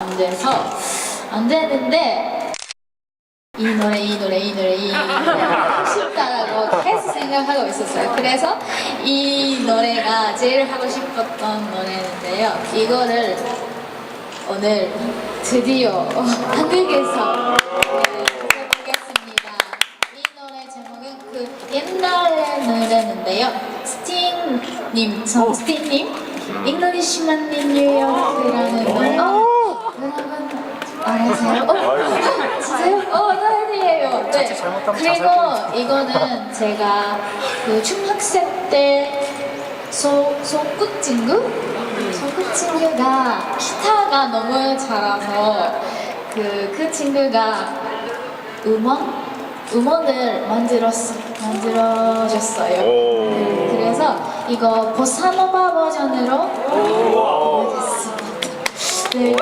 안 돼서 안 되는데 이 노래 이 노래 이 노래 이 노래 하고 싶다라고 계속 생각하고 있었어요. 그래서 이 노래가 제일 하고 싶었던 노래인데요. 이거를 오늘 드디어 한국에서 네, 해보겠습니다. 이 노래 제목은 그 옛날의 노래인데요. 스팅님, 저 스팅님, 잉글리시만님 뉴욕이라는 노래. 알아세요? 어, 진짜요? 어, 사연이에요. 네. 그리고 이거는 제가 그 중학생 때 소, 소꿉친구? 소꿉친구가 기타가 너무 잘해서 그, 그 친구가 음원? 음원을 만들었, 만들어줬어요. 오. 네, 그래서 이거 보사노바 버전으로 보여줬습니다. 네.